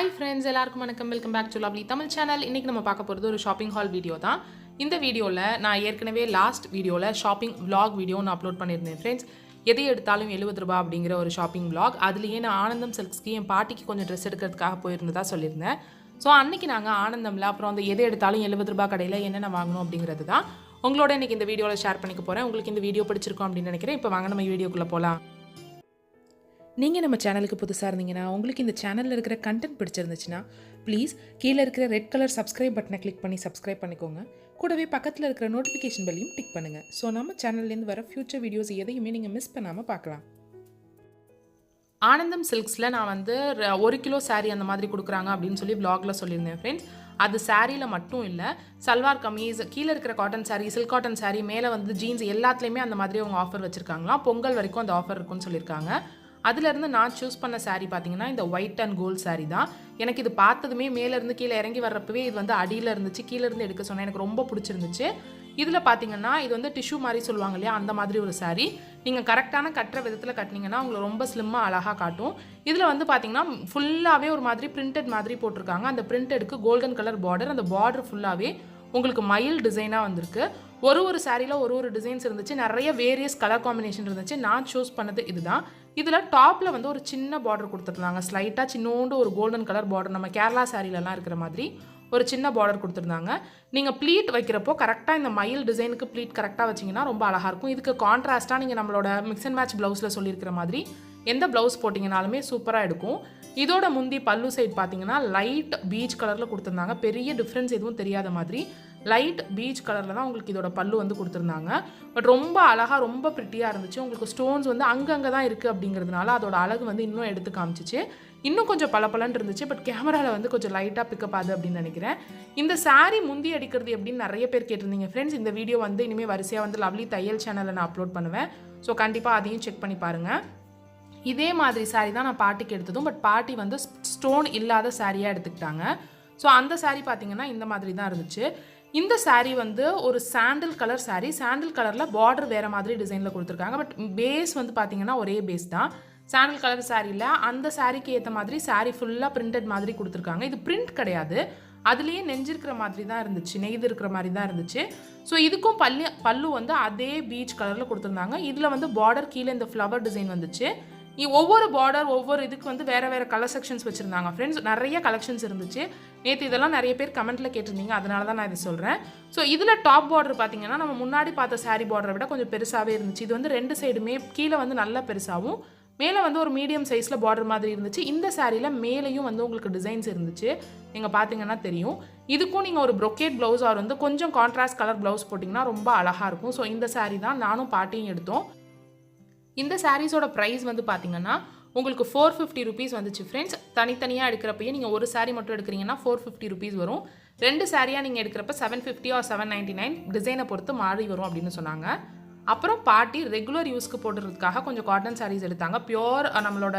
Hi friends எல்லாருக்கும் வணக்கம். Welcome back to lovely Tamil channel இன்றைக்கி நம்ம பார்க்க போகிறது ஒரு ஷாப்பிங் ஹால் வீடியோ தான். இந்த வீடியோவில் நான் ஏற்கனவே லாஸ்ட் வீடியோவில் ஷாப்பிங் vlog வீடியோ நான் அப்லோட் பண்ணியிருந்தேன் ஃப்ரெண்ட்ஸ் எதை எடுத்தாலும் எழுபது ரூபா அப்படிங்கிற ஒரு ஷாப்பிங் vlog. அதுலேயே நான் ஆனந்தம் சில்க்ஸ்க்கு என் பாட்டிக்கு கொஞ்சம் ட்ரெஸ் எடுக்கிறதுக்காக போயிருந்ததாக சொல்லியிருந்தேன். ஸோ அன்றைக்கி நாங்கள் ஆனந்தமில் அப்புறம் அந்த எதை எடுத்தாலும் எழுபது ரூபா கடையில் என்னென்ன வாங்கணும் அப்படிங்கிறது தான். உங்களோட இன்னைக்கு இந்த வீடியோவில் ஷேர் பண்ணிக்க போகிறேன் உங்களுக்கு இந்த வீடியோ பிடிச்சிருக்கும் அப்படின்னு நினைக்கிறேன். இப்போ வாங்க நம்ம வீடியோக்குள்ளே போகலாம் நீங்கள் நம்ம சேனலுக்கு புதுசாக இருந்தீங்கன்னா உங்களுக்கு இந்த சேனலில் இருக்கிற கண்டென்ட் பிடிச்சிருந்துச்சுன்னா ப்ளீஸ் கீழே இருக்கிற ரெட் கலர் சப்ஸ்கிரைப் பட்டனை கிளிக் பண்ணி சப்ஸ்கிரைப் பண்ணிக்கோங்க. கூடவே பக்கத்தில் இருக்கிற நோட்டிஃபிகேஷன் பெல்லையும் டிக் பண்ணுங்கள் ஸோ நம்ம சேனல்லேருந்து வர ஃபியூச்சர் வீடியோஸ் எதையுமே நீங்கள் மிஸ் பண்ணாமல் பார்க்கலாம். ஆனந்தம் சில்க்ஸில் நான் வந்து ஒரு கிலோ சாரீ அந்த மாதிரி கொடுக்குறாங்க அப்படின்னு சொல்லி ப்ளாகில் சொல்லியிருந்தேன் ஃப்ரெண்ட்ஸ் அது சாரியில் மட்டும் இல்லை சல்வார் கமீஸ் கீழே இருக்கிற cotton sari silk cotton sari மேலே வந்து ஜீன்ஸ் எல்லாத்துலேயுமே அந்த மாதிரி அவங்க ஆஃபர் வச்சுருக்காங்களாம். பொங்கல் வரைக்கும் அந்த ஆஃபர் இருக்குன்னு சொல்லியிருக்காங்க. அதுலேருந்து நான் சூஸ் பண்ண சாரீ பார்த்தீங்கன்னா இந்த ஒயிட் அண்ட் கோல்ட் சாரீ தான். எனக்கு இது பார்த்ததுமே மேலேருந்து கீழே இறங்கி வர்றப்பவே இது வந்து அடியில் இருந்துச்சு கீழேருந்து எடுக்க சொன்னேன். எனக்கு ரொம்ப பிடிச்சிருந்துச்சு. இதில் பார்த்தீங்கன்னா இது வந்து டிஷ்யூ மாதிரி சொல்லுவாங்க இல்லையா அந்த மாதிரி ஒரு சாரீ நீங்கள் கரெக்டான கட்டுற விதத்தில் கட்டினீங்கன்னா உங்களை ரொம்ப ஸ்லிம்மாக அழகாக காட்டும். இதில் வந்து பார்த்தீங்கன்னா ஃபுல்லாகவே ஒரு மாதிரி பிரிண்டட் மாதிரி போட்டிருக்காங்க. அந்த பிரிண்டடுக்கு கோல்டன் கலர் பார்டர் அந்த பார்டர் ஃபுல்லாகவே உங்களுக்கு மயில் டிசைனாக வந்திருக்கு. ஒரு ஒரு சாரியில் ஒரு ஒரு டிசைன்ஸ் இருந்துச்சு. நிறைய வேரியஸ் கலர் காம்பினேஷன் இருந்துச்சு. நான் சூஸ் பண்ணது இதுதான். இதில் டாப்பில் வந்து ஒரு சின்ன பார்டர் கொடுத்துருந்தாங்க. ஸ்லைட்டாக சின்னோண்டு ஒரு கோல்டன் கலர் பார்டர் நம்ம கேரளா சாரிலலாம் இருக்கிற மாதிரி. ஒரு சின்ன பார்டர் கொடுத்துருந்தாங்க. நீங்கள் ப்ளீட் வைக்கிறப்போ கரெக்டாக இந்த மயில் டிசைனுக்கு ப்ளீட் கரெக்டாக வச்சிங்கன்னா ரொம்ப அழகாக இருக்கும். இதுக்கு கான்ட்ராஸ்ட்டாக நீங்கள் நம்மளோட மிக்ஸ் அண்ட் மேட்ச் ப்ளவுஸில் சொல்லியிருக்கிற மாதிரி எந்த ப்ளவுஸ் போட்டிங்கனாலுமே சூப்பராக எடுக்கும். இதோட முந்தி பல்லு சைட் பார்த்தீங்கன்னா லைட் பீச் கலரில் கொடுத்துருந்தாங்க. பெரிய டிஃப்ரென்ஸ் எதுவும் தெரியாத மாதிரி லைட் பீச் கலரில் தான் உங்களுக்கு இதோட பல்லு வந்து கொடுத்துருந்தாங்க. பட் ரொம்ப அழகாக ரொம்ப ப்ரிட்டியாக இருந்துச்சு. உங்களுக்கு ஸ்டோன்ஸ் வந்து அங்கங்கே தான் இருக்குது அப்படிங்கிறதுனால அதோட அழகு வந்து இன்னும் எடுத்து காமிச்சிச்சு. இன்னும் கொஞ்சம் பளபளன்னு இருந்துச்சு பட் கேமராவில் வந்து கொஞ்சம் லைட்டாக பிக்கப் ஆகுது அப்படின்னு நினைக்கிறேன். இந்த சாரீ முந்தி அடிக்கிறது எப்படின்னு நிறைய பேர் கேட்டிருந்தீங்க ஃப்ரெண்ட்ஸ் இந்த வீடியோ வந்து இனிமேல் வரிசையாக வந்து லவ்லி தையல் சேனலில் நான் அப்லோட் பண்ணுவேன். ஸோ கண்டிப்பாக அதையும் செக் பண்ணி பாருங்கள் இதே மாதிரி saree தான் நான் பாட்டிக்கு எடுத்ததும் பட் பாட்டி வந்து ஸ்டோன் இல்லாத சாரியாக எடுத்துக்கிட்டாங்க. ஸோ அந்த சாரீ பார்த்தீங்கன்னா இந்த மாதிரி தான் இருந்துச்சு. இந்த சாரீ வந்து ஒரு சாண்டில் கலர் சாரீ சாண்டில் கலரில் பார்டர் வேறு மாதிரி டிசைனில் கொடுத்துருக்காங்க பட் பேஸ் வந்து பார்த்தீங்கன்னா ஒரே பேஸ் தான். சாண்டல் கலர் சாரியில் அந்த சாரிக்கு ஏற்ற மாதிரி saree ஃபுல்லாக பிரிண்டட் மாதிரி கொடுத்துருக்காங்க. இது பிரிண்ட் கிடையாது. அதுலேயே நெஞ்சிருக்கிற மாதிரி தான் இருந்துச்சு. நெய்து இருக்கிற மாதிரி தான் இருந்துச்சு. ஸோ இதுக்கும் பல்லு பல்லு வந்து அதே பீச் கலரில் கொடுத்துருந்தாங்க. இதில் வந்து பார்டர் கீழே இந்த ஃப்ளவர் டிசைன் வந்துச்சு. ஒவ்வொரு பார்டர் ஒவ்வொரு இதுக்கு வந்து வேறு வேறு கலர் செக்ஷன்ஸ் வச்சுருந்தாங்க. ஃப்ரெண்ட்ஸ் நிறைய கலெக்ஷன்ஸ் இருந்துச்சு. நேற்று இதெல்லாம் நிறைய பேர் கமெண்ட்டில் கேட்டிருந்தீங்க. அதனால தான் நான் இதை சொல்கிறேன் ஸோ இதில் டாப் பார்டர் பார்த்தீங்கன்னா நம்ம முன்னாடி பார்த்த சாரீ பார்டரை விட கொஞ்சம் பெருசாகவே இருந்துச்சு. இது வந்து ரெண்டு சைடுமே கீழே வந்து நல்லா பெருசாகவும் மேலே வந்து ஒரு மீடியம் சைஸில் பார்டர் மாதிரி இருந்துச்சு. இந்த சாரியில் மேலேயும் வந்து உங்களுக்கு டிசைன்ஸ் இருந்துச்சு. நீங்கள் பார்த்தீங்கன்னா தெரியும். இதுக்கும் நீங்கள் ஒரு ப்ரொக்கேட் ப்ளவுஸ் ஆர் வந்து கொஞ்சம் கான்ட்ராஸ்ட் கலர் ப்ளவுஸ் போட்டிங்கன்னா ரொம்ப அழகாக இருக்கும். ஸோ இந்த saree தான் நானும் பாட்டியும் எடுத்தோம். இந்த சாரீஸோட ப்ரைஸ் வந்து பார்த்தீங்கன்னா உங்களுக்கு ஃபோர் ஃபிஃப்டி ருபீஸ் வந்துச்சு ஃப்ரெண்ட்ஸ் தனித்தனியாக எடுக்கிறப்பையே நீங்கள் ஒரு சாரீ மட்டும் எடுக்கிறீங்கன்னா ஃபோர் ஃபிஃப்டி ருபீஸ் வரும். ரெண்டு சாரியாக நீங்கள் எடுக்கிறப்ப seven fifty or seven ninety nine டிசைனை பொறுத்து மாறி வரும் அப்படின்னு சொன்னாங்க. அப்புறம் பாட்டி ரெகுலர் யூஸ்க்கு போடுறதுக்காக கொஞ்சம் காட்டன் சாரீஸ் எடுத்தாங்க. பியோர் நம்மளோட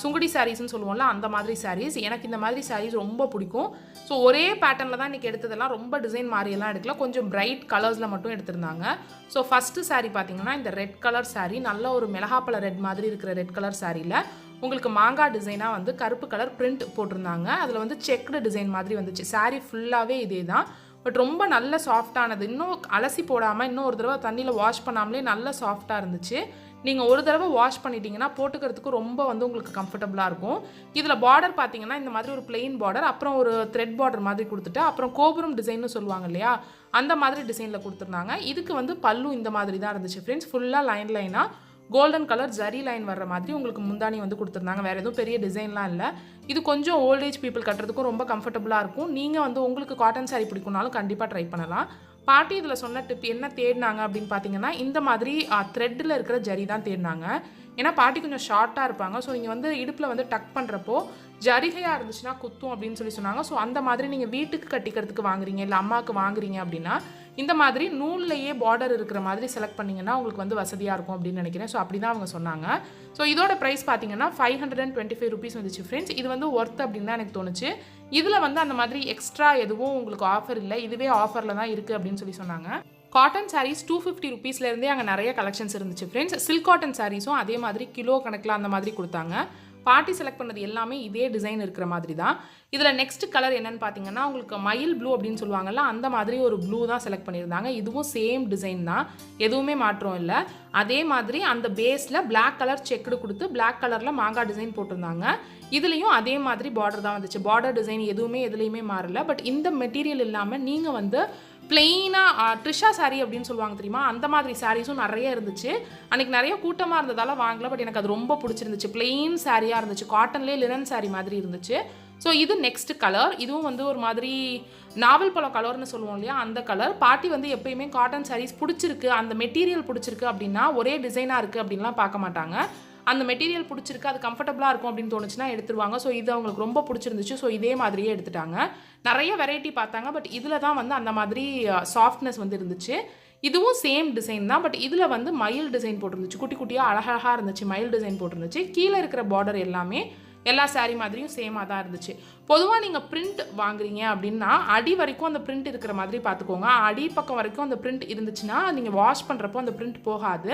சுங்குடி சாரீஸ்னு சொல்லுவோம்ல அந்த மாதிரி சாரீஸ் எனக்கு இந்த மாதிரி சாரீஸ் ரொம்ப பிடிக்கும். ஸோ ஒரே பேட்டர்னில் தான் இன்றைக்கி எடுத்ததெல்லாம் ரொம்ப டிசைன் மாதிரியெல்லாம் எடுக்கல. கொஞ்சம் பிரைட் கலர்ஸில் மட்டும் எடுத்திருந்தாங்க. ஸோ ஃபஸ்ட்டு சாரீ பார்த்தீங்கன்னா இந்த ரெட் கலர் சாரீ நல்ல ஒரு மிளகாப்பழ ரெட் மாதிரி இருக்கிற ரெட் கலர் சாரியில் உங்களுக்கு மாங்காய் டிசைனாக வந்து கருப்பு கலர் பிரிண்ட் போட்டிருந்தாங்க. அதில் வந்து செக்டு டிசைன் மாதிரி வந்துச்சு. சாரீ ஃபுல்லாகவே இதே தான் பட் ரொம்ப நல்ல சாஃப்டானது இன்னும் அலசி போடாமல் இன்னும் ஒரு தடவை தண்ணியில் வாஷ் பண்ணாமலே நல்ல சாஃப்டாக இருந்துச்சு. நீங்கள் ஒரு தடவை வாஷ் பண்ணிட்டீங்கன்னா போட்டுக்கிறதுக்கு ரொம்ப வந்து உங்களுக்கு கம்ஃபர்டபுளாக இருக்கும். இதில் பார்டர் பார்த்தீங்கன்னா இந்த மாதிரி ஒரு பிளெயின் பார்டர் அப்புறம் ஒரு த்ரெட் பார்டர் மாதிரி கொடுத்துட்டு அப்புறம் கோபுரம் டிசைன்னு சொல்லுவாங்க இல்லையா? அந்த மாதிரி டிசைனில் கொடுத்துருந்தாங்க. இதுக்கு வந்து பல்லு இந்த மாதிரி தான் இருந்துச்சு ஃப்ரெண்ட்ஸ் ஃபுல்லாக லைன் லைனாக கோல்டன் கலர் ஜரி லைன் வர்ற மாதிரி உங்களுக்கு முந்தானி வந்து கொடுத்துருந்தாங்க. வேறு எதுவும் பெரிய டிசைன்லாம் இல்லை. இது கொஞ்சம் ஓல்டேஜ் பீப்புள் கட்டுறதுக்கும் ரொம்ப கம்ஃபர்டபுளாக இருக்கும். நீங்கள் வந்து உங்களுக்கு காட்டன் சாரி பிடிக்கும்னாலும் கண்டிப்பாக ட்ரை பண்ணலாம். பாட்டி இதில் சொன்ன டிப் என்ன தேடினாங்க அப்படின்னு பார்த்தீங்கன்னா இந்த மாதிரி த்ரெட்டில் இருக்கிற ஜரி தான் தேடினாங்க. ஏன்னா பாட்டி கொஞ்சம் ஷார்ட்டாக இருப்பாங்க. ஸோ நீங்கள் வந்து இடுப்பில் வந்து டக் பண்ணுறப்போ ஜரிகையாக இருந்துச்சுன்னா குத்தும் அப்படின்னு சொல்லி சொன்னாங்க. ஸோ அந்த மாதிரி நீங்கள் வீட்டுக்கு கட்டிக்கிறதுக்கு வாங்குறீங்க இல்லை அம்மாவுக்கு வாங்குறீங்க அப்படின்னா இந்த மாதிரி நூல்லையே பார்டர் இருக்கிற மாதிரி செலக்ட் பண்ணிங்கன்னா உங்களுக்கு வந்து வசதியாக இருக்கும் அப்படின்னு நினைக்கிறேன். ஸோ அப்படி தான் அவங்க சொன்னாங்க. ஸோ இதோட ப்ரைஸ் பார்த்தீங்கன்னா five hundred and twenty five rupees வந்துச்சு ஃப்ரெண்ட்ஸ் இது வந்து ஒர்த் அப்படின்னு தான் எனக்கு தோணுச்சு. இதில் வந்து அந்த மாதிரி எக்ஸ்ட்ரா எதுவும் உங்களுக்கு ஆஃபர் இல்லை. இதுவே ஆஃபரில் தான் இருக்குது அப்படின்னு சொல்லி சொன்னாங்க. காட்டன் சாரீஸ் டூ ஃபிஃப்டி ருபீஸ்லேருந்தே அங்கே நிறைய கலெக்ஷன்ஸ் இருந்துச்சு ஃப்ரெண்ட்ஸ் சில்க் காட்டன் சாரீஸும் அதே மாதிரி கிலோ கணக்கில் அந்த மாதிரி கொடுத்தாங்க. பாட்டி செலக்ட் பண்ணது எல்லாமே இதே டிசைன் இருக்கிற மாதிரி தான் இதில் நெக்ஸ்ட் கலர் என்னென்னு பார்த்தீங்கன்னா உங்களுக்கு மயில் ப்ளூ அப்படின்னு சொல்லுவாங்கல்ல அந்த மாதிரி ஒரு ப்ளூ தான் செலக்ட் பண்ணியிருந்தாங்க. இதுவும் சேம் டிசைன் தான். எதுவுமே மாற்றம் இல்லை. அதே மாதிரி அந்த பேஸில் பிளாக் கலர் செக்குடு கொடுத்து பிளாக் கலரில் மாங்காய் டிசைன் போட்டிருந்தாங்க. இதுலேயும் அதே மாதிரி பார்டர் தான் வந்துச்சு. பார்டர் டிசைன் எதுவுமே எதுலேயுமே மாறல. பட் இந்த மெட்டீரியல் இல்லாமல் நீங்கள் வந்து பிளெயினாக ட்ரிஷா saree அப்படின்னு சொல்லுவாங்க தெரியுமா? அந்த மாதிரி சாரீஸும் நிறைய இருந்துச்சு. அன்றைக்கி நிறைய கூட்டமாக இருந்ததால் வாங்கல பட் எனக்கு அது ரொம்ப பிடிச்சிருந்துச்சு. பிளெயின் சாரியாக இருந்துச்சு. காட்டன்லேயே லினன் saree மாதிரி இருந்துச்சு. ஸோ இது நெக்ஸ்ட் கலர் இதுவும் வந்து ஒரு மாதிரி நாவல் பழம் கலர்னு சொல்லுவோம் இல்லையா? அந்த கலர் பாட்டி வந்து எப்பயுமே காட்டன் சாரீஸ் பிடிச்சிருக்கு அந்த மெட்டீரியல் பிடிச்சிருக்கு அப்படின்னா ஒரே டிசைனாக இருக்குது அப்படின்லாம் பார்க்க மாட்டாங்க. அந்த மெட்டீரியல் பிடிச்சிருக்கு அது கம்ஃபர்டபுளாக இருக்கும் அப்படின்னு தோணுச்சுன்னா எடுத்துருவாங்க. ஸோ இது அவங்களுக்கு ரொம்ப பிடிச்சிருந்துச்சு. ஸோ இதே மாதிரியே எடுத்துட்டாங்க. நிறைய வெரைட்டி பார்த்தாங்க. பட் இதில் தான் வந்து அந்த மாதிரி சாஃப்ட்னஸ் வந்து இருந்துச்சு. இதுவும் சேம் டிசைன் தான். பட் இதில் வந்து மயில் டிசைன் போட்டிருந்துச்சு. குட்டி குட்டியாக அழகழகாக இருந்துச்சு. மயில் டிசைன் போட்டிருந்துச்சு. கீழே இருக்கிற பார்டர் எல்லாமே எல்லா சாரீ மாதிரியும் சேமாக தான் இருந்துச்சு. பொதுவாக நீங்கள் பிரிண்ட் வாங்குறீங்க அப்படின்னா அடி வரைக்கும் அந்த பிரிண்ட் இருக்கிற மாதிரி பார்த்துக்கோங்க. அடி பக்கம் வரைக்கும் அந்த பிரிண்ட் இருந்துச்சுன்னா நீங்கள் வாஷ் பண்ணுறப்போ அந்த பிரிண்ட் போகாது.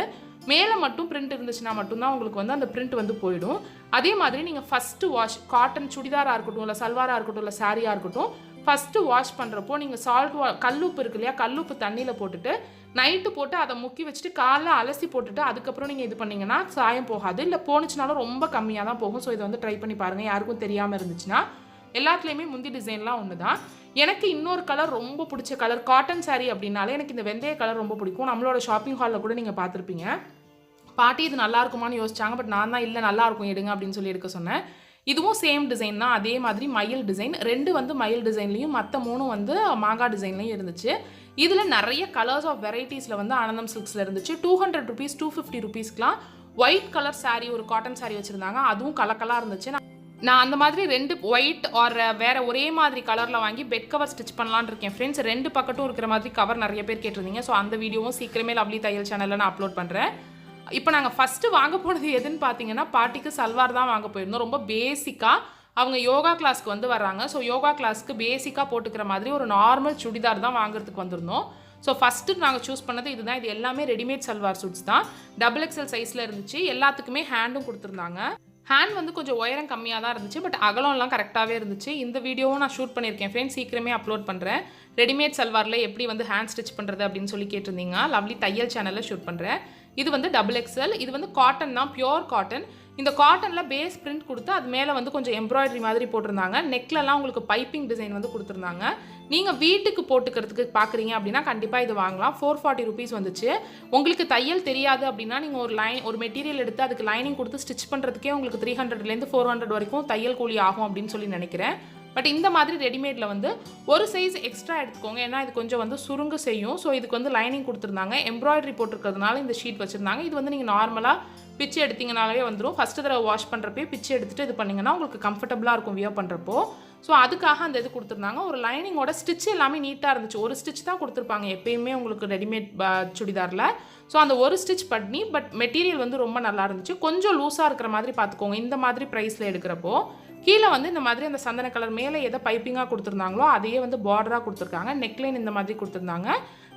மேலே மட்டும் பிரிண்ட் இருந்துச்சுன்னா மட்டும்தான் உங்களுக்கு வந்து அந்த பிரிண்ட் வந்து போயிடும். அதே மாதிரி நீங்கள் ஃபஸ்ட்டு வாஷ் காட்டன் சுடிதாராக இருக்கட்டும் இல்லை சல்வாராக இருக்கட்டும் இல்லை சாரியாக இருக்கட்டும் ஃபஸ்ட்டு வாஷ் பண்ணுறப்போ நீங்கள் சால்ட் வா கல்லுப்பு இருக்கு இல்லையா? கல்லுப்பு தண்ணியில் போட்டுட்டு நைட்டு போட்டு அதை முக்கி வச்சுட்டு காலைல அலசி போட்டுட்டு அதுக்கப்புறம் நீங்கள் இது பண்ணீங்கன்னா சாயம் போகாது. இல்லை போணுச்சுனாலும் ரொம்ப கம்மியாக தான் போகும். ஸோ இதை வந்து ட்ரை பண்ணி பாருங்கள் யாருக்கும் தெரியாமல் இருந்துச்சுன்னா எல்லாத்துலேயுமே முந்தி டிசைன்லாம் ஒன்று தான் எனக்கு இன்னொரு கலர் ரொம்ப பிடிச்ச கலர் காட்டன் சாரீ அப்படின்னாலே எனக்கு இந்த வெந்தய கலர் ரொம்ப பிடிக்கும். நம்மளோட ஷாப்பிங் ஹாலில் கூட நீங்கள் பார்த்துருப்பீங்க. பாட்டி இது நல்லா இருக்குமான்னு யோசிச்சாங்க. பட் நான் தான் இல்லை நல்லா இருக்கும். எடுங்க. அப்படின்னு சொல்லி எடுக்க சொன்னேன். இதுவும் சேம் டிசைன் தான். அதே மாதிரி மயில் டிசைன் ரெண்டு வந்து மயில் டிசைன்லையும் மற்ற மூணும் வந்து மாங்காய் டிசைன்லையும் இருந்துச்சு. இதில் நிறைய கலர்ஸ் ஆஃப் வெரைட்டிஸில் வந்து ஆனந்தம் சில்க்ஸில் இருந்துச்சு. Two hundred rupees two fifty ருபீஸ்க்குலாம் white colour sari ஒரு காட்டன் சாரீ வச்சுருந்தாங்க. அதுவும் கலக்கலாக இருந்துச்சு. நான் நான் அந்த மாதிரி ரெண்டு ஒயிட் ஆர் வேறு ஒரே மாதிரி கலரில் வாங்கி பெட் கவர் ஸ்டிச் பண்ணலான்னு இருக்கேன் ஃப்ரெண்ட்ஸ் ரெண்டு பக்கட்டும் இருக்கிற மாதிரி கவர் நிறைய பேர் கேட்டிருந்தீங்க. ஸோ அந்த வீடியோவும் சீக்கிரமே லவ்லி தையல் சேனலில் நான் அப்லோட் பண்ணுறேன் இப்போ நாங்கள் ஃபஸ்ட்டு வாங்க போனது எதுன்னு பார்த்தீங்கன்னா பாட்டிக்கு சல்வார் தான் வாங்க போயிருந்தோம். ரொம்ப பேசிக்காக அவங்க யோகா கிளாஸ்க்கு வந்து வர்றாங்க. ஸோ யோகா கிளாஸ்க்கு பேசிக்காக போட்டுக்கிற மாதிரி ஒரு நார்மல் சுடிதார் தான் வாங்குறதுக்கு வந்திருந்தோம். ஸோ ஃபஸ்ட்டு நாங்கள் சூஸ் பண்ணது இதுதான். இது எல்லாமே ரெடிமேட் சல்வார் சூட்ஸ் தான். டபுள் எக்ஸல் சைஸில் இருந்துச்சு. எல்லாத்துக்குமே ஹேண்டும் கொடுத்துருந்தாங்க. ஹேண்ட் வந்து கொஞ்சம் உயரம் கம்மியாக தான் இருந்துச்சு. பட் அகலம்லாம் கரெக்டாகவே இருந்துச்சு. இந்த வீடியோவும் நான் ஷூட் பண்ணியிருக்கேன் ஃப்ரெண்ட்ஸ் சீக்கிரமே அப்லோட் பண்ணுறேன் ரெடிமேட் சல்வாரில் எப்படி வந்து ஹேண்ட் ஸ்டிச் பண்ணுறது அப்படின்னு சொல்லி கேட்டிருந்தீங்க. லவ்லி தையல் சேனலில் ஷூட் பண்ணுறேன் இது வந்து டபுள் எக்ஸ்எல் இது வந்து காட்டன் தான் பியோர் காட்டன் இந்த காட்டனில் பேஸ் பிரிண்ட் கொடுத்து அது மேலே வந்து கொஞ்சம் எம்ப்ராய்டரி மாதிரி போட்டிருந்தாங்க. நெக்லலாம் உங்களுக்கு பைப்பிங் டிசைன் வந்து கொடுத்துருந்தாங்க. நீங்கள் வீட்டுக்கு போட்டுக்கிறதுக்கு பார்க்குறீங்க அப்படின்னா கண்டிப்பாக இது வாங்கலாம். ஃபோர் ஃபார்ட்டி ருபீஸ் வந்துச்சு. உங்களுக்கு தையல் தெரியாது அப்படின்னா நீங்கள் ஒரு லைன் ஒரு மெட்டீரியல் எடுத்து அதுக்கு லைனிங் கொடுத்து ஸ்டிச் பண்ணுறதுக்கே உங்களுக்கு த்ரீ ஹண்ட்ரட்லேருந்து ஃபோர் ஹண்ட்ரட் வரைக்கும் தையல் கூலி ஆகும் அப்படின்னு சொல்லி நினைக்கிறேன். பட் இந்த மாதிரி ரெடிமேடில் வந்து ஒரு சைஸ் எக்ஸ்ட்ரா எடுத்துக்கோங்க. ஏன்னா இது கொஞ்சம் வந்து சுருங்க செய்யும். ஸோ இதுக்கு வந்து லைனிங் கொடுத்துருந்தாங்க. எம்ப்ராய்டரி போட்டிருக்கிறதுனால இந்த ஷீட் வச்சுருந்தாங்க. இது வந்து நீங்கள் நார்மலாக பிச்சு எடுத்தீங்கனாலே வந்துடும் ஃபஸ்ட்டு தடவை வாஷ் பண்ணுறப்பே பிச்சு எடுத்துகிட்டு இது பண்ணிங்கன்னா உங்களுக்கு கம்ஃபர்டபுளாக இருக்கும் வியர் பண்ணுறப்போ ஸோ அதுக்காக அந்த இது கொடுத்துருந்தாங்க. ஒரு லைனிங்கோட ஸ்டிச் எல்லாமே நீட்டாக இருந்துச்சு. ஒரு ஸ்டிச் தான் கொடுத்துருப்பாங்க எப்பயுமே உங்களுக்கு ரெடிமேட் சுடிதாரில். ஸோ அந்த ஒரு ஸ்டிச் பண்ணி பட் மெட்டீரியல் வந்து ரொம்ப நல்லா இருந்துச்சு. கொஞ்சம் லூஸாக இருக்கிற மாதிரி பார்த்துக்கோங்க. இந்த மாதிரி ப்ரைஸில் எடுக்கிறப்போ. கீழே வந்து இந்த மாதிரி அந்த சந்தன கலர் மேலே எதை பைப்பிங்காக கொடுத்துருந்தாங்களோ அதையே வந்து பார்டராக கொடுத்துருக்காங்க. நெக்லைன் இந்த மாதிரி கொடுத்துருந்தாங்க.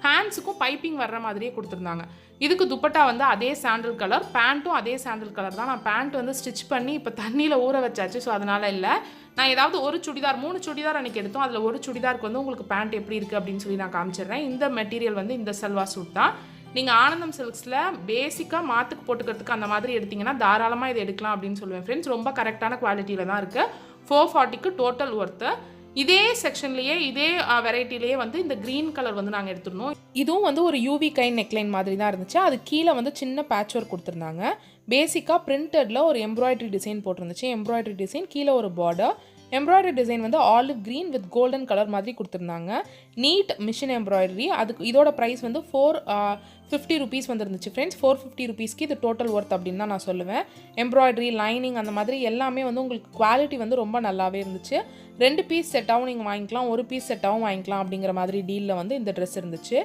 ஹேண்ட்ஸுக்கும் பைப்பிங் வர்ற மாதிரியே கொடுத்துருந்தாங்க. இதுக்கு துப்பட்டா வந்து அதே சாண்டில் கலர் பேண்ட்டும் அதே சாண்டில் கலர் தான். நான் பேண்ட் வந்து ஸ்டிச் பண்ணி இப்போ தண்ணியில் ஊற வச்சாச்சு ஸோ அதனால் இல்லை. நான் ஏதாவது ஒரு சுடிதார் மூணு சுடிதார் அன்றைக்கி எடுத்தோம். அதில் ஒரு சுடிதாருக்கு வந்து உங்களுக்கு பேண்ட் எப்படி இருக்குது அப்படின்னு சொல்லி நான் காமிச்சிடுறேன். இந்த மெட்டீரியல் வந்து இந்த சல்வா சூட் தான். நீங்கள் ஆனந்தம் சில்க்ஸில் பேசிக்காக மாற்றுக்கு போட்டுக்கிறதுக்கு அந்த மாதிரி எடுத்தீங்கன்னா தாராளமாக இதை எடுக்கலாம் அப்படின்னு சொல்லுவேன். ஃப்ரெண்ட்ஸ் ரொம்ப கரெக்டான குவாலிட்டியில் தான் இருக்குது ஃபோர் ஃபார்ட்டிக்கு டோட்டல் ஒர்த்து இதே செக்ஷன்லேயே இதே வெரைட்டிலேயே வந்து இந்த க்ரீன் கலர் வந்து நாங்கள் எடுத்துருந்தோம் இதுவும் வந்து ஒரு யூவி கைன் நெக்லைன் மாதிரி தான் இருந்துச்சு. அது கீழே வந்து சின்ன பேட்ச் ஒர்க் கொடுத்துருந்தாங்க. பேசிக்காக பிரிண்டடில் ஒரு எம்ப்ராய்டரி டிசைன் போட்டிருந்துச்சு. எம்ப்ராய்டரி டிசைன் கீழே ஒரு பார்டர் எம்ப்ராய்டரி டிசைன் வந்து olive green with golden colour மாதிரி கொடுத்துருந்தாங்க. நீட் மிஷின் எம்ப்ராய்டரி அதுக்கு இதோட ப்ரைஸ் வந்து ஃபோர் ஃபிஃப்டி ருபீஸ் வந்துருந்துச்சு ஃப்ரெண்ட்ஸ் ஃபோர் ஃபிஃப்டி ருபீஸ்க்கு இது டோட்டல் ஒர்த் அப்படின்னு தான் நான் சொல்லுவேன். எம்ப்ராய்டரி லைனிங் அந்த மாதிரி எல்லாமே வந்து உங்களுக்கு குவாலிட்டி வந்து ரொம்ப நல்லாவே இருந்துச்சு. ரெண்டு பீஸ் செட்டாகவும் நீங்கள் வாங்கிக்கலாம் ஒரு பீஸ் செட்டாகவும் வாங்கிக்கலாம் அப்படிங்கிற மாதிரி டீலில் வந்து இந்த ட்ரெஸ் இருந்துச்சு.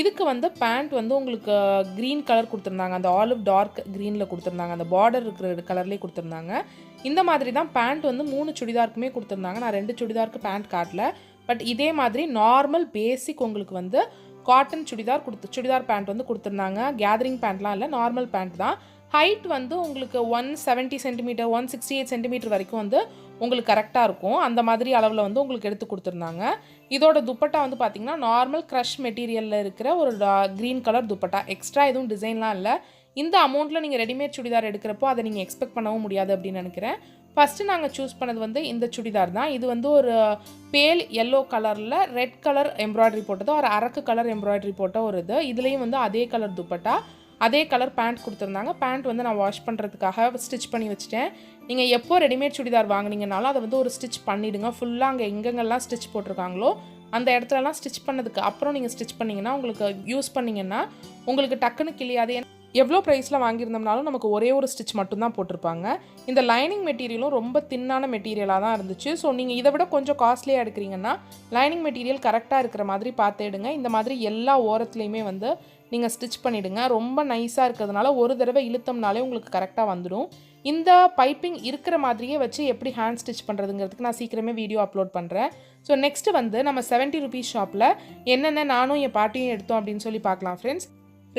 இதுக்கு வந்து பேண்ட் வந்து உங்களுக்கு uh, க்ரீன் கலர் கொடுத்துருந்தாங்க. அந்த ஆலிவ் டார்க் க்ரீனில் கொடுத்துருந்தாங்க. அந்த பார்டர் இருக்கிற கலர்லேயே கொடுத்துருந்தாங்க. இந்த மாதிரி தான் பேண்ட் வந்து மூணு சுடிதாருக்குமே கொடுத்துருந்தாங்க. நான் ரெண்டு சுடிதாருக்கு பேண்ட் காட்டல. பட் இதே மாதிரி நார்மல் பேசிக் உங்களுக்கு வந்து காட்டன் சுடிதார் கொடுத்து சுடிதார் பேண்ட் வந்து கொடுத்துருந்தாங்க. கேதரிங் பேண்ட்லாம் இல்லை நார்மல் பேண்ட் தான். ஹைட் வந்து உங்களுக்கு one seventy centimetre one sixty eight centimetre வரைக்கும் வந்து உங்களுக்கு கரெக்டாக இருக்கும். அந்த மாதிரி அளவில் வந்து உங்களுக்கு எடுத்து கொடுத்துருந்தாங்க. இதோட துப்பட்டா வந்து பார்த்திங்கன்னா நார்மல் க்ரஷ் மெட்டீரியலில் இருக்கிற ஒரு க்ரீன் கலர் துப்பட்டா. எக்ஸ்ட்ரா எதுவும் டிசைன்லாம் இல்லை. இந்த அமௌண்ட்டில் நீங்கள் ரெடிமேட் சுடிதார் எடுக்கிறப்போ அதை நீங்கள் எக்ஸ்பெக்ட் பண்ணவும் முடியாது அப்படின்னு நினைக்கிறேன். ஃபஸ்ட்டு நாங்கள் சூஸ் பண்ணது வந்து இந்த சுடிதார் தான். இது வந்து ஒரு பேல் எல்லோ கலரில் ரெட் கலர் எம்ப்ராய்டரி போட்டதோ ஒரு அரக்கு கலர் எம்ப்ராய்டரி போட்ட ஒரு இது. இதுலேயும் வந்து அதே கலர் துப்பட்டா. அதே கலர் பேண்ட் கொடுத்துருந்தாங்க. பேண்ட் வந்து நான் வாஷ் பண்ணுறதுக்காக ஸ்டிச் பண்ணி வச்சுட்டேன். நீங்கள் எப்போ ரெடிமேட் சுடிதார் வாங்கினீங்கனாலும் அதை வந்து ஒரு ஸ்டிச் பண்ணிவிடுங்க ஃபுல்லாக அங்கே எங்கெங்கெல்லாம் ஸ்டிச் போட்டிருக்காங்களோ அந்த இடத்துலலாம் ஸ்டிச் பண்ணதுக்கு அப்புறம் நீங்கள் ஸ்டிச் பண்ணிங்கன்னா உங்களுக்கு யூஸ் பண்ணிங்கன்னா உங்களுக்கு டக்குன்னு கிளியாது. எவ்வளோ ப்ரைஸில் வாங்கியிருந்தோம்னாலும் நமக்கு ஒரே ஒரு ஸ்டிச் மட்டும்தான் போட்டிருப்பாங்க. இந்த லைனிங் மெட்டீரியலும் ரொம்ப தின்னான மெட்டீரியலாக தான் இருந்துச்சு. ஸோ நீங்கள் இதை விட கொஞ்சம் காஸ்ட்லியாக எடுக்கிறீங்கன்னா லைனிங் மெட்டீரியல் கரெக்டாக இருக்கிற மாதிரி பார்த்து எடுங்க. இந்த மாதிரி எல்லா ஓரத்துலேயுமே வந்து நீங்கள் ஸ்டிச் பண்ணிவிடுங்க ரொம்ப நைஸாக இருக்கிறதுனால ஒரு தடவை இழுத்தம்னாலே உங்களுக்கு கரெக்டாக வந்துடும். இந்த பைப்பிங் இருக்கிற மாதிரியே வச்சு எப்படி ஹேண்ட் ஸ்டிச் பண்ணுறதுங்கிறதுக்கு நான் சீக்கிரமே வீடியோ அப்லோட் பண்ணுறேன் ஸோ நெக்ஸ்ட்டு வந்து நம்ம செவன்ட்டி ருபீஸ் ஷாப்பில் என்னென்ன நானும் என் பாட்டியும் எடுத்தோம் அப்படின்னு சொல்லி பார்க்கலாம் ஃப்ரெண்ட்ஸ்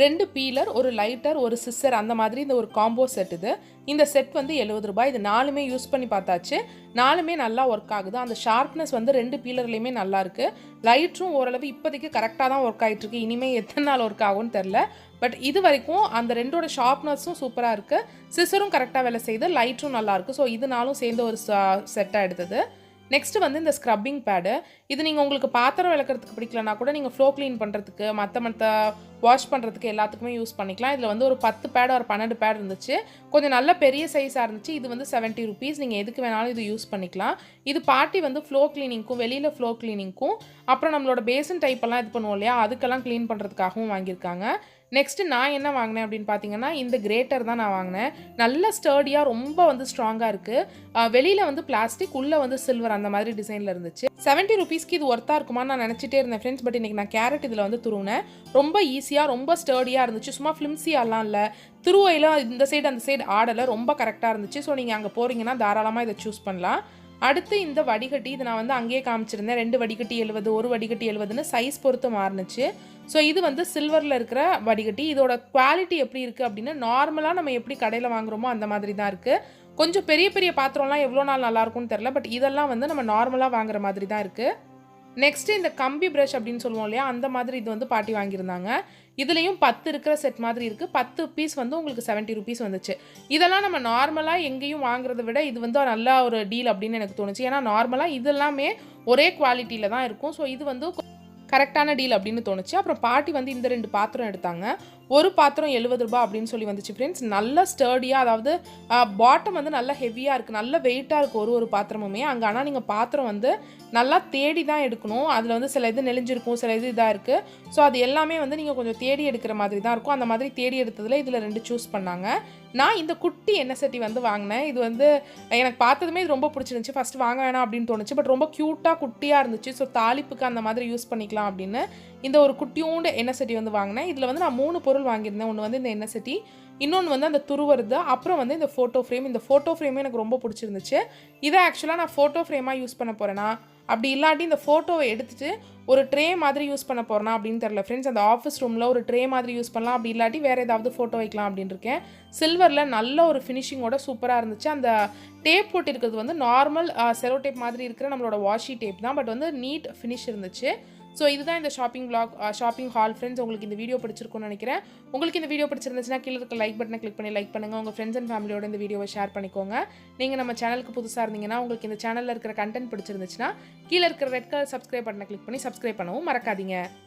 ரெண்டு பீலர் ஒரு லைட்டர் ஒரு சிஸ்ஸர் அந்த மாதிரி இந்த ஒரு காம்போ செட் இது. இந்த செட் வந்து எழுபது ரூபாய். இது நாலுமே யூஸ் பண்ணி பார்த்தாச்சு. நாலுமே நல்லா ஒர்க் ஆகுது. அந்த ஷார்ப்னஸ் வந்து ரெண்டு பீலர்லேயுமே நல்லா இருக்கு. லைட்ரும் ஓரளவு இப்போதைக்கு கரெக்டாக தான் ஒர்க் ஆகிட்டுருக்கு இனிமேல் எத்தனை நாள் ஒர்க் ஆகும்னு தெரில பட் இது வரைக்கும் அந்த ரெண்டோட ஷார்ப்னஸும் சூப்பராக இருக்குது சிசரும் கரெக்டாக வேலை செய்யுது லைட்டும் நல்லாயிருக்கு ஸோ இதனாலும் சேர்ந்து ஒரு செட்டாக எடுத்தது. நெக்ஸ்ட் வந்து இந்த ஸ்க்ரப்பிங் பேடு இது நீங்கள் உங்களுக்கு பாத்திரம் விளக்குறதுக்கு பிடிக்கலனா கூட நீங்கள் ஃப்ளோ க்ளீன் பண்ணுறதுக்கு மற்ற மற்ற வாஷ் பண்ணுறதுக்கு எல்லாத்துக்குமே யூஸ் பண்ணிக்கலாம். இதில் வந்து ஒரு பத்து பேட் ஒரு பன்னெண்டு பேட் இருந்துச்சு. கொஞ்சம் நல்ல பெரிய சைஸாக இருந்துச்சு. இது வந்து செவன்ட்டி ருபீஸ் நீங்கள் எதுக்கு வேணாலும் இது யூஸ் பண்ணிக்கலாம். இது பாட்டி வந்து ஃப்ளோ க்ளீனிங்க்கும் வெளியில் ஃப்ளோ க்ளீனிங்க்கும் அப்புறம் நம்மளோட பேசன் டைப்பெல்லாம் இது பண்ணுவோம் இல்லையா? அதுக்கெல்லாம் க்ளீன் பண்ணுறதுக்காகவும் வாங்கியிருக்காங்க. நெக்ஸ்ட்டு நான் என்ன வாங்கினேன் அப்படின்னு பார்த்தீங்கன்னா இந்த கிரேட்டர் தான் நான் வாங்கினேன். நல்ல ஸ்டர்டியாக ரொம்ப வந்து ஸ்ட்ராங்காக இருக்குது வெளியில் வந்து பிளாஸ்டிக் உள்ளே வந்து சில்வர் அந்த மாதிரி டிசைனில் இருந்துச்சு. செவன்ட்டி ருபீஸ்க்கு இது ஒர்த்தாக இருக்குமான்னு நான் நினச்சிட்டே இருந்தேன் ஃப்ரெண்ட்ஸ் பட் இன்றைக்கி நான் கேரட் இதில் வந்து துருவினேன். ரொம்ப ஈஸியாக ரொம்ப ஸ்டர்டியாக இருந்துச்சு. சும்மா ஃப்ளிம்ஸியாலாம் இல்லை. திருவையில் இந்த சைடு அந்த சைடு ஆடலை. ரொம்ப கரெக்டாக இருந்துச்சு. ஸோ நீங்கள் அங்கே போகிறீங்கன்னா தாராளமாக இதை சூஸ் பண்ணலாம். அடுத்து இந்த வடிகட்டி இது நான் வந்து அங்கேயே காமிச்சிருந்தேன். ரெண்டு வடிகட்டி எழுபது ஒரு வடிகட்டி எழுபதுன்னு சைஸ் பொறுத்து மாறுனுச்சு. ஸோ இது வந்து சில்வரில் இருக்கிற வடிகட்டி. இதோட குவாலிட்டி எப்படி இருக்குது அப்படின்னு நார்மலாக நம்ம எப்படி கடையில் வாங்குறோமோ அந்த மாதிரி தான் இருக்குது கொஞ்சம் பெரிய பெரிய பாத்திரம்லாம் எவ்வளோ நாள் நல்லாயிருக்கும்னு தெரில பட் இதெல்லாம் வந்து நம்ம நார்மலாக வாங்குற மாதிரி தான் இருக்குது நெக்ஸ்ட்டு இந்த கம்பி ப்ரஷ் அப்படின்னு சொல்லுவோம் இல்லையா அந்த மாதிரி இது வந்து பாட்டி வாங்கியிருந்தாங்க. இதுலேயும் பத்து இருக்கிற செட் மாதிரி இருக்குது பத்து பீஸ் வந்து உங்களுக்கு செவன்ட்டி ருபீஸ் வந்துச்சு. இதெல்லாம் நம்ம நார்மலாக எங்கேயும் வாங்குறத விட இது வந்து நல்ல ஒரு டீல் அப்படின்னு எனக்கு தோணுச்சு. ஏன்னா நார்மலாக இதெல்லாமே ஒரே குவாலிட்டியில் தான் இருக்கும். ஸோ இது வந்து கரெக்டான டீல் அப்படின்னு தோணுச்சு. அப்புறம் பாட்டி வந்து இந்த ரெண்டு பாத்திரம் எடுத்தாங்க. ஒரு பாத்திரம் எழுபது ரூபாய் அப்படின்னு சொல்லி வந்துச்சு ஃப்ரெண்ட்ஸ் நல்ல ஸ்டர்டியாக அதாவது பாட்டம் வந்து நல்லா ஹெவியாக இருக்குது நல்ல வெயிட்டாக இருக்குது ஒரு ஒரு பாத்திரமுமே. அங்கே ஆனால் நீங்கள் பாத்திரம் வந்து நல்லா தேடி தான் எடுக்கணும். அதில் வந்து சில இது நெளிஞ்சிருக்கும் சில இது இதாக இருக்குது ஸோ அது எல்லாமே வந்து நீங்கள் கொஞ்சம் தேடி எடுக்கிற மாதிரி தான் இருக்கும். அந்த மாதிரி தேடி எடுத்ததில் இதில் ரெண்டு சூஸ் பண்ணாங்க. நான் இந்த குட்டி எண்ணெய் சட்டி வந்து வாங்கினேன். இது வந்து எனக்கு பார்த்ததுமே இது ரொம்ப பிடிச்சிருந்துச்சி. ஃபஸ்ட்டு வாங்க வேணாம் அப்படின்னு தோணுச்சு. பட் ரொம்ப க்யூட்டாக குட்டியாக இருந்துச்சு. ஸோ தாளிப்புக்கு அந்த மாதிரி யூஸ் பண்ணிக்கலாம் அப்படின்னு இந்த ஒரு குட்டியூண்டு எண்ணெய் சட்டி வந்து வாங்கினேன். இதில் வந்து நான் மூணு பொருள் வாங்கியிருந்தேன். ஒன்று வந்து இந்த எண்ணெய் சட்டி இன்னொன்று வந்து அந்த துருவருது அப்புறம் வந்து இந்த ஃபோட்டோ ஃப்ரேம் இந்த ஃபோட்டோ ஃப்ரேமே எனக்கு ரொம்ப பிடிச்சிருந்துச்சு. இதை ஆக்சுவலாக நான் ஃபோட்டோ ஃப்ரேமாக யூஸ் பண்ண போகிறேன்னா அப்படி இல்லாட்டி இந்த ஃபோட்டோவை எடுத்துகிட்டு ஒரு ட்ரே மாதிரி யூஸ் பண்ண போகிறனா அப்படின்னு தெரில ஃப்ரெண்ட்ஸ் அந்த ஆஃபீஸ் ரூமில் ஒரு ட்ரே மாதிரி யூஸ் பண்ணலாம். அப்படி இல்லாட்டி வேறு ஏதாவது ஃபோட்டோ வைக்கலாம் அப்படின்னு இருக்கேன். சில்வரில் நல்ல ஒரு ஃபினிஷிங்கோட சூப்பராக இருந்துச்சு. அந்த டேப் போட்டிருக்கிறது வந்து நார்மல் செலோ டேப் மாதிரி இருக்கிற நம்மளோட வாஷி டேப் தான். பட் வந்து நீட் ஃபினிஷ் இருந்துச்சு. ஸோ இதுதான் இந்த shopping blog shopping haul friends உங்களுக்கு இந்த வீடியோ பிடிச்சிருக்கும்னு நினைக்கிறேன். உங்களுக்கு இந்த வீடியோ பிடிச்சிருந்துச்சுன்னா கீழே இருக்க லைக் பட்டனை கிளிக் பண்ணி லைக் பண்ணுங்கள் உங்கள் ஃப்ரெண்ட்ஸ் அண்ட் ஃபேமிலியோட இந்த வீடியோவை ஷேர் பண்ணிக்கோங்க. நீங்கள் நம்ம சேனலுக்கு புதுசாக இருந்தீங்கன்னா உங்களுக்கு இந்த சேனலில் இருக்கிற கண்டென்ட் பிடிச்சிருந்துச்சுன்னா கீழே இருக்கிற ரெட் கலர் சப்ஸ்கிரைப் பட்டனை கிளிக் பண்ணி சப்ஸ்கிரைப் பண்ணவும் மறக்காதீங்க.